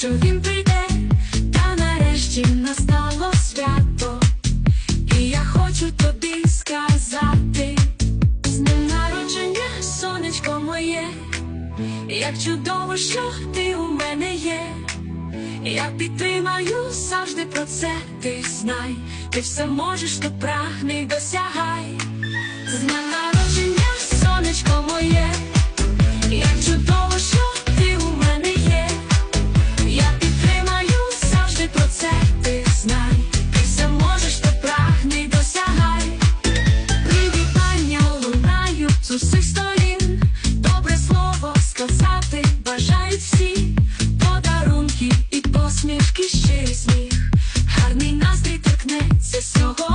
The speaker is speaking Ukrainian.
що він прийде, та нарешті настало свято, і я хочу тобі сказати, з днем народження, сонечко моє, як чудово, що ти у мене є. Я підтримаю завжди про це, ти знай, ти все можеш, то прагни, досягай. З днем народження, сонечко моє. ти знай, ти все можеш та прагни досягай. Привітання лунають з усіх сторін. Добре слово сказати бажають всі подарунки і посмішки щирі сміх. Гарний настрій торкнеться сього.